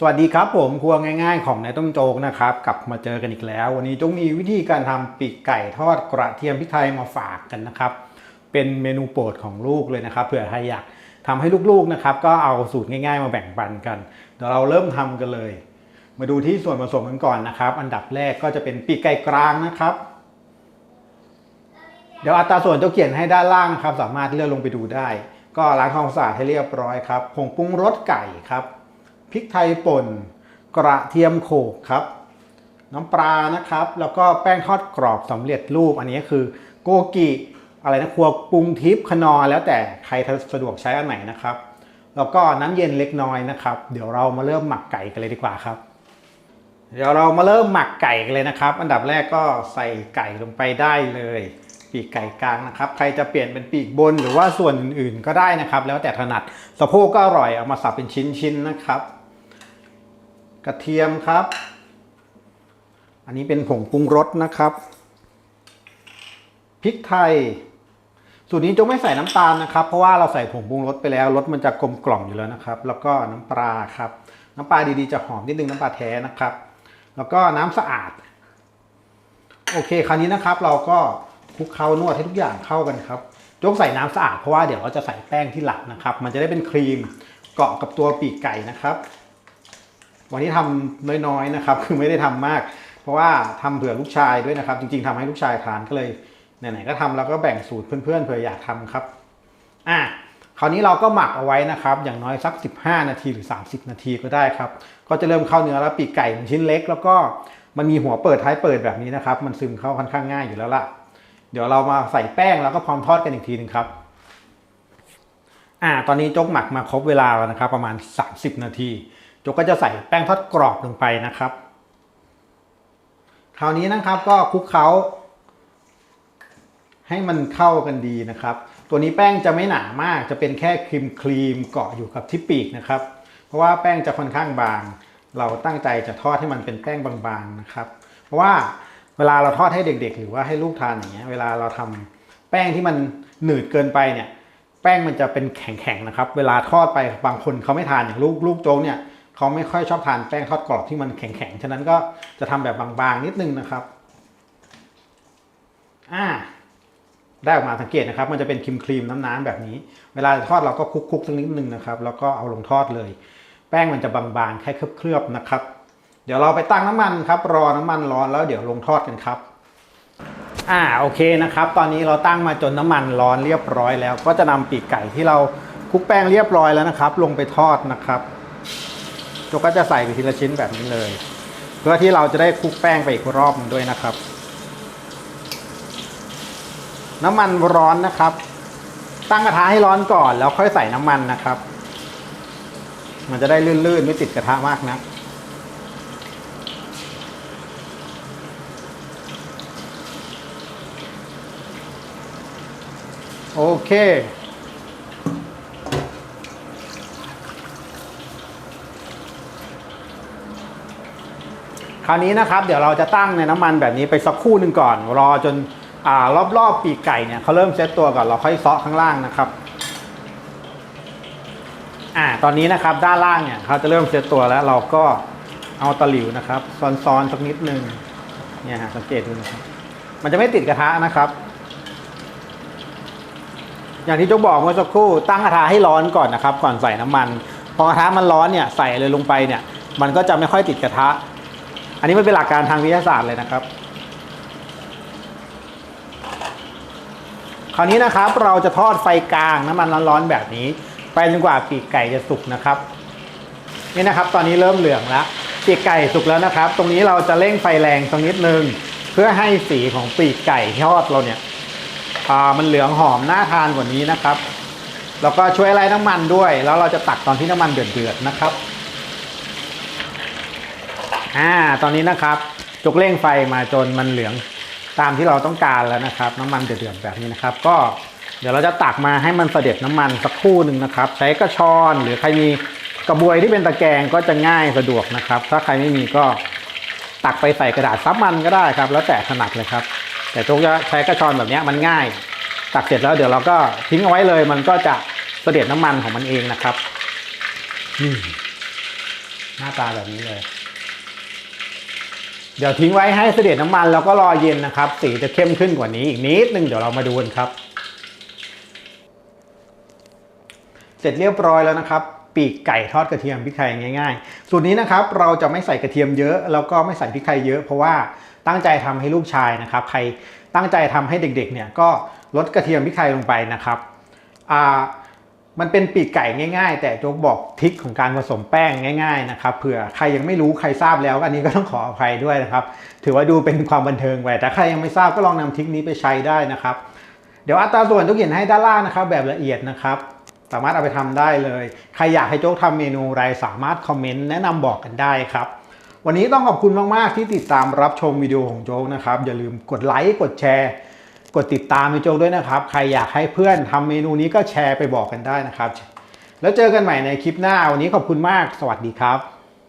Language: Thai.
สวัสดีครับผมครัวง่ายๆ ของนายต้มโจกนะครับ กลับมาเจอกันอีกแล้ว วันนี้จ๊กมีวิธีการทำปีกไก่ทอดกระเทียมพริกไทยมาฝากกันนะครับ เป็นเมนูโปรดของลูกเลยนะครับเผื่อใครอยากทำให้ลูกๆนะครับ ก็เอาสูตรง่าย ๆ มาแบ่งปันกัน เดี๋ยวเราเริ่มทำกันเลย มาดูที่ส่วนผสมกันก่อนนะครับ อันดับแรกก็จะเป็นปีกไก่กลางนะครับ เดี๋ยวอัตราส่วนจะเขียนให้ด้านล่างครับ สามารถเลื่อนลงไปดูได้ ก็ล้างความสะอาดให้เรียบร้อยครับผงปรุงรสไก่ครับ พริกไทยป่น กระเทียมโขลกครับ น้ำปลานะครับ แล้วก็แป้งทอดกรอบสำเร็จรูป อันนี้คือโกกิอะไรนะครัวปรุงทิพย์ขนอแล้วแต่ใครสะดวกใช้อันไหนนะครับ แล้วก็น้ำเย็นเล็กน้อยนะครับ เดี๋ยวเรามาเริ่มหมักไก่กันเลยดีกว่าครับ เดี๋ยวเรามาเริ่มหมักไก่กันเลยนะครับ อันดับแรกก็ใส่ไก่ลงไปได้เลย ปีกไก่กลางนะครับ ใครจะเปลี่ยนเป็นปีกบนหรือว่าส่วนอื่นๆ ก็ได้นะครับ แล้วแต่ถนัดสะโพกก็อร่อยเอามาสับเป็นชิ้นๆนะครับ กระเทียมครับ อันนี้เป็นผงปรุงรสนะครับ พริกไทย สูตรนี้จงไม่ใส่น้ำตาลนะครับ เพราะว่าเราใส่ผงปรุงรสไปแล้วรสมันจะกลมกล่อมอยู่แล้วนะครับ แล้วก็น้ำปลาครับ น้ำปลาดีๆจะหอมนิดนึงน้ำปลาแท้นะครับ แล้วก็น้ำสะอาด โอเคคราวนี้นะครับ เราก็คลุกเคล้านวดให้ทุกอย่างเข้ากันครับยกใส่น้ำสะอาดเพราะว่าเดี๋ยวเราจะใส่แป้งที่หลังนะครับ มันจะได้เป็นครีมเกาะกับตัวปีกไก่นะครับ วันนี้ทำน้อยๆนะครับ คือไม่ได้ทำมาก เพราะว่าทำเผื่อลูกชายด้วยนะครับ จริง ๆทำให้ลูกชายทานก็เลยไหนๆก็ทำแล้วก็แบ่งสูตรเพื่อนๆเผื่ออยากทำครับอะคราวนี้เราก็หมักเอาไว้นะครับ อย่างน้อยสัก 15 นาทีหรือ 30 นาทีก็ได้ครับ ก็จะเริ่มเข้าเนื้อแล้วปีกไก่มันชิ้นเล็ก แล้วก็มันมีหัวเปิดท้ายเปิดแบบนี้นะครับ มันซึมเข้าค่อนข้างง่ายอยู่แล้วล่ะ เดี๋ยวเรามาใส่แป้งแล้วก็พร้อมทอดกันอีกทีหนึ่งครับอ่าตอนนี้จกหมักมาครบเวลาแล้วนะครับ ประมาณ 30 นาที จกก็จะใส่แป้งทอดกรอบลงไปนะครับ คราวนี้นะครับก็คลุกเคล้า ให้มันเข้ากันดีนะครับ ตัวนี้แป้งจะไม่หนามากจะเป็นแค่ครีมครีมเกาะอยู่กับที่ปีกนะครับ เพราะว่าแป้งจะค่อนข้างบาง เราตั้งใจจะทอดให้มันเป็นแป้งบางๆนะครับ เพราะว่าเวลาเราทอดให้เด็ก ๆ หรือว่าให้ลูกทานอย่างเงี้ยเวลาเราทำแป้งที่มันหนืดเกินไปเนี่ยแป้งมันจะเป็นแข็งๆนะครับ เวลาทอดไปบางคนเขาไม่ทานอย่างลูกลูกโจ๊กเนี่ย เขาไม่ค่อยชอบทานแป้งทอดกรอบที่มันแข็งๆ ฉะนั้นก็จะทำแบบบางๆ นิดนึงนะครับ อ่า ได้ออกมาสังเกตนะครับ มันจะเป็นครีมครีมๆน้ำๆแบบนี้ เวลาทอดเราก็คลุกๆสักนิดนึงนะครับ แล้วก็เอาลงทอดเลย แป้งมันจะบางๆแค่เคลือบๆนะครับ เดี๋ยวเราไปตั้งน้ำมันครับ รอน้ำมันร้อนแล้วเดี๋ยวลงทอดกันครับอ่าโอเคนะครับ ตอนนี้เราตั้งมาจนน้ำมันร้อนเรียบร้อยแล้ว ก็จะนำปีกไก่ที่เราคลุกแป้งเรียบร้อยแล้วนะครับ ลงไปทอดนะครับ จกก็จะใส่ไปทีละชิ้นแบบนี้เลย เพื่อที่เราจะได้คลุกแป้งไปอีกรอบหนึงด้วยนะครับ น้ำมันร้อนนะครับ ตั้งกระทะให้ร้อนก่อนแล้วค่อยใส่น้ำมันนะครับ มันจะได้ลื่นๆไม่ติดกระทะมากนะโอเค คราวนี้นะครับเดี๋ยวเราจะตั้งในน้ำมันแบบนี้ไปสักครู่หนึ่งก่อน รอจนอารอบๆปีกไก่เนี่ยเขาเริ่มเซตตัวก่อนเราค่อยซาะข้างล่างนะครับอ่าตอนนี้นะครับด้านล่างเนี่ยเขาจะเริ่มเซตตัวแล้วเราก็เอาตะหลิวนะครับซ้อนๆสักนิดนึงเนี่ยฮะสังเกตดูนะครับมันจะไม่ติดกระทะนะครับ อย่างที่โจกบอกเมื่อสักครู่ตั้งกระทะให้ร้อนก่อนนะครับ ก่อนใส่น้ำมัน พอกระทะมันร้อนเนี่ยใส่เลยลงไปเนี่ย มันก็จะไม่ค่อยติดกระทะ อันนี้มันเป็นหลักการทางวิทยาศาสตร์เลยนะครับ คราวนี้นะครับเราจะทอดไฟกลางน้ำมันร้อนๆแบบนี้ ไปจนกว่าปีกไก่จะสุกนะครับนี่นะครับ ตอนนี้เริ่มเหลืองแล้วปีกไก่สุกแล้วนะครับ ตรงนี้เราจะเร่งไฟแรงสักนิดนึงเพื่อให้สีของปีกไก่ทอดเราเนี่ยมันเหลืองหอมน่าทานกว่านี้นะครับ แล้วก็ช่วยไล่น้ำมันด้วย แล้วเราจะตักตอนที่น้ำมันเดือดๆนะครับ อ่าตอนนี้นะครับจกเร่งไฟมาจนมันเหลืองตามที่เราต้องการแล้วนะครับ น้ำมันเดือดๆแบบนี้นะครับ ก็เดี๋ยวเราจะตักมาให้มันเสด็จน้ำมันสักครู่หนึ่งนะครับ ใช้กระชอนหรือใครมีกระบวยที่เป็นตะแกรงก็จะง่ายสะดวกนะครับ ถ้าใครไม่มีก็ตักไปใส่กระดาษซับมันก็ได้ครับ แล้วแต่ถนัดเลยครับ แต่จกจะใช้กระชอนแบบนี้มันง่าย ตักเสร็จแล้วเดี๋ยวเราก็ทิ้งเอาไว้เลย มันก็จะเสด็จน้ำมันของมันเองนะครับนี่หน้าตาแบบนี้เลย เดี๋ยวทิ้งไว้ให้เสด็จน้ำมันแล้วก็รอเย็นนะครับ สีจะเข้มขึ้นกว่านี้อีกนิดนึงเดี๋ยวเรามาดูกันครับ เสร็จเรียบร้อยแล้วนะครับ ปีกไก่ทอดกระเทียมพริกไทยง่ายๆ สูตรนี้นะครับเราจะไม่ใส่กระเทียมเยอะ แล้วก็ไม่ใส่พริกไทยเยอะเพราะว่าตั้งใจทำให้ลูกชายนะครับ ใครตั้งใจทำให้เด็กๆเนี่ยก็ลดกระเทียมพริกไทยลงไปนะครับอ่า มันเป็นปีกไก่ง่าย ๆ แต่โจ๊กบอกทิคของการผสมแป้งง่ายๆนะครับเผื่อใครยังไม่รู้ใครทราบแล้วอันนี้ก็ต้องขออภัยด้วยนะครับ ถือว่าดูเป็นความบันเทิงไปแต่ใครยังไม่ทราบก็ลองนำทริคนี้ไปใช้ได้นะครับ เดี๋ยวอัตราส่วนทุกอย่างให้ด้านล่างนะครับ แบบละเอียดนะครับ สามารถเอาไปทำได้เลย ใครอยากให้โจ๊กทำเมนูอะไรสามารถคอมเมนต์แนะนำบอกกันได้ครับวันนี้ต้องขอบคุณมากๆที่ติดตามรับชมวิดีโอของโจ๊กนะครับอย่าลืมกดไลค์กดแชร์ ดติดตามพี่โจ๊กด้วยนะครับ ใครอยากให้เพื่อนทำเมนูนี้ก็แชร์ไปบอกกันได้นะครับ แล้วเจอกันใหม่ในคลิปหน้าวันนี้ขอบคุณมาก สวัสดีครับ